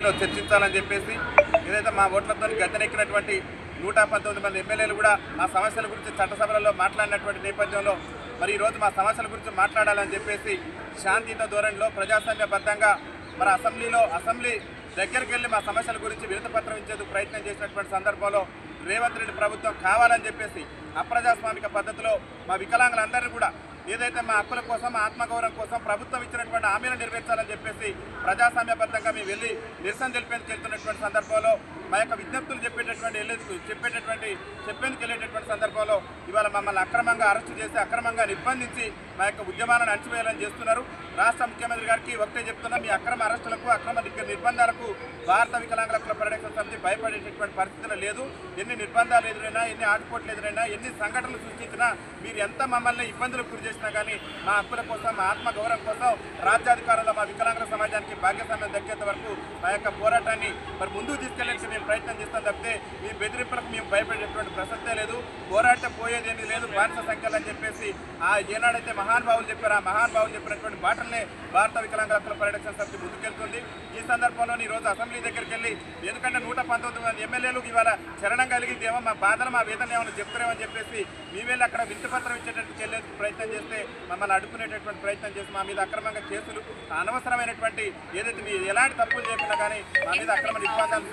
చర్చించాలని చెప్పేసి ఏదైతే మా ఓట్లతో గద్దెనెక్కినటువంటి నూట పంతొమ్మిది మంది ఎమ్మెల్యేలు కూడా మా సమస్యల గురించి చట్టసభలలో మాట్లాడినటువంటి నేపథ్యంలో మరి ఈరోజు మా సమస్యల గురించి మాట్లాడాలని చెప్పేసి శాంతియుత ధోరణిలో ప్రజాస్వామ్యబద్ధంగా మరి అసెంబ్లీలో అసెంబ్లీ దగ్గరికి వెళ్ళి మా సమస్యల గురించి వినతిపత్రం ఇచ్చేందుకు ప్రయత్నం చేసినటువంటి సందర్భంలో రేవంత్ రెడ్డి ప్రభుత్వం కావాలని చెప్పేసి అప్రజాస్వామిక పద్ధతిలో మా వికలాంగులందరినీ కూడా ఏదైతే మా హక్కుల కోసం ఆత్మగౌరవం కోసం ప్రభుత్వం ఇచ్చినటువంటి హామీలు నెరవేర్చాలని చెప్పేసి ప్రజాస్వామ్యబద్ధంగా మేము వెళ్ళి నిరసన తెలిపేందుకు వెళ్తున్నటువంటి సందర్భంలో మా యొక్క విజ్ఞప్తులు చెప్పేటటువంటి వెళ్ళేందుకు చెప్పేటటువంటి చెప్పేందుకు వెళ్ళేటటువంటి సందర్భంలో ఇవాళ మమ్మల్ని అక్రమంగా అరెస్టు చేసి అక్రమంగా నిర్బంధించి మా యొక్క ఉద్యమాలను అణచివేయాలని చేస్తున్నారు. రాష్ట్ర ముఖ్యమంత్రి గారికి ఒకటే చెప్తున్నా మీ అక్రమ అరెస్టులకు అక్రమ నిర్బంధాలకు భారత వికలాంగుల హక్కుల పరిరక్షణ సమితి భయపడేటటువంటి పరిస్థితులు లేదు. ఎన్ని నిర్బంధాలు ఎదురైనా ఎన్ని ఆటుపోట్లు ఎదురైనా ఎన్ని సంఘటనలు సృష్టించినా మీరు ఎంత మమ్మల్ని ఇబ్బందులకు గురి చేసినా కానీ మా హక్కుల కోసం మా ఆత్మ గౌరవం కోసం రాజ్యాధికారంలో మా వికలాంగుల సమాజానికి భాగ్యస్వామ్యం దక్కేంత వరకు మా యొక్క పోరాటాన్ని మరి ముందుకు తీసుకెళ్ళడానికి మేము ప్రయత్నం చేస్తాం తప్పితే మీ బెదిరింపులకు మేము భయపడేటువంటి ప్రసక్తే లేదు. పోరాటం పోయేది లేదు బానిస సంఖ్యలు అని చెప్పేసి ఆ ఏనాడైతే మహానుభావులు చెప్పారు ఆ మహానుభావులు చెప్పినటువంటి మాటలనే భారత వికలాంగుల హక్కుల పరిరక్షణ సమితి ముందుకెళ్తుంది. ఈ సందర్భంలో ఈ రోజు అసెంబ్లీ దగ్గరికి వెళ్ళి ఎందుకంటే నూట పంతొమ్మిది మంది ఎమ్మెల్యేలు ఇవాళ చరణం కలిగితేమో మా బాధలు మా వేదన ఏమైనా చెప్తారేమని చెప్పేసి మీ వెళ్ళి అక్కడ వింతపత్రం ఇచ్చేటట్టు వెళ్ళే ప్రయత్నం చేస్తే మమ్మల్ని అడ్డుకునేటటువంటి ప్రయత్నం చేసి మా మీద అక్రమంగా కేసులు అనవసరమైనటువంటి ఏదైతే మీరు ఎలాంటి తప్పులు చెప్పినా కానీ మా మీద అక్రమ నిర్బంధాలు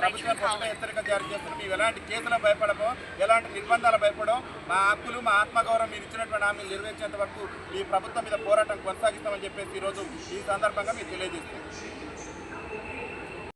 ప్రభుత్వం హెచ్చరిక జారీ చేస్తున్న మేము ఎలాంటి కేసులు భయపడమో ఎలాంటి నిర్బంధాలు భయపడో మా హక్కులు మా ఆత్మగౌరవం మీరు ఇచ్చినటువంటి హామీలు నెరవేర్చేంత వరకు ఈ ప్రభుత్వం మీద పోరాటం కొనసాగిస్తామని చెప్పేసి ఈరోజు ఈ సందర్భంగా మీరు తెలియజేస్తుంది